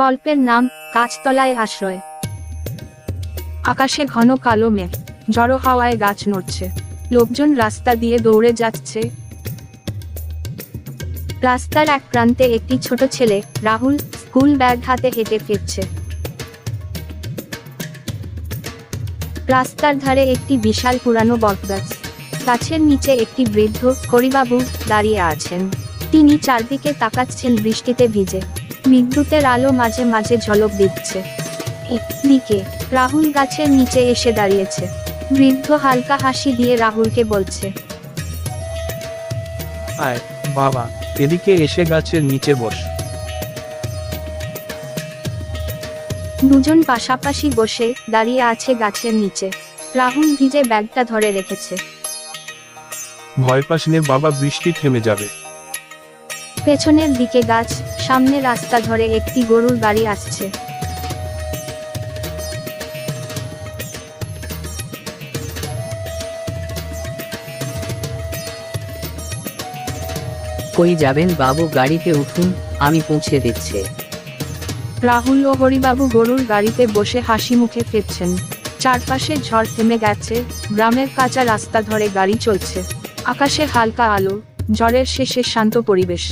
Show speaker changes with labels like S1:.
S1: গল্পের নাম, গাছতলায় আশ্রয়। আকাশে ঘন কালো মেঘ, জড়ো হাওয়ায় গাছ নড়ছে। লোকজন রাস্তা দিয়ে দৌড়ে যাচ্ছে। রাস্তার এক প্রান্তে একটি ছোট ছেলে, রাহুল, স্কুল ব্যাগ হাতে হেঁটে ফিরছে। রাস্তার ধারে একটি বিশাল পুরানো বটগাছ। গাছের নিচে একটি বৃদ্ধ, হরিবাবু, দাঁড়িয়ে আছেন। তিনি চারদিকে তাকাচ্ছেন বৃষ্টিতে ভিজে। বিদ্যুতের আলো মাঝে মাঝে ঝলক দিচ্ছে। দিকে রাহুল গাছের নিচে এসে দাঁড়িয়েছে। বৃদ্ধ হালকা হাসি দিয়ে রাহুলকে বলছে
S2: আয় বাবা এদিকে এসে গাছের নিচে বস।
S1: দুজন পাশাপাশি বসে দাঁড়িয়ে আছে গাছের নিচে। রাহুল ভিজে ব্যাগটা ধরে রেখেছে।
S2: ভয় পাস বাবা বৃষ্টি থেমে যাবে।
S1: পেছনের দিকে গাছ সামনে রাস্তা ধরে একটি গরুর গাড়ি আসছে।
S3: কই যাবেন বাবু গাড়িতে উঠুন আমি পৌঁছে দিচ্ছি।
S1: রাহুল ও হরিবাবু গরুর গাড়িতে বসে হাসি মুখে ফিরছেন। চারপাশে ঝড় থেমে গেছে গ্রামের কাঁচা রাস্তা ধরে গাড়ি চলছে। আকাশে হালকা আলো ঝড়ের শেষে শান্ত পরিবেশ।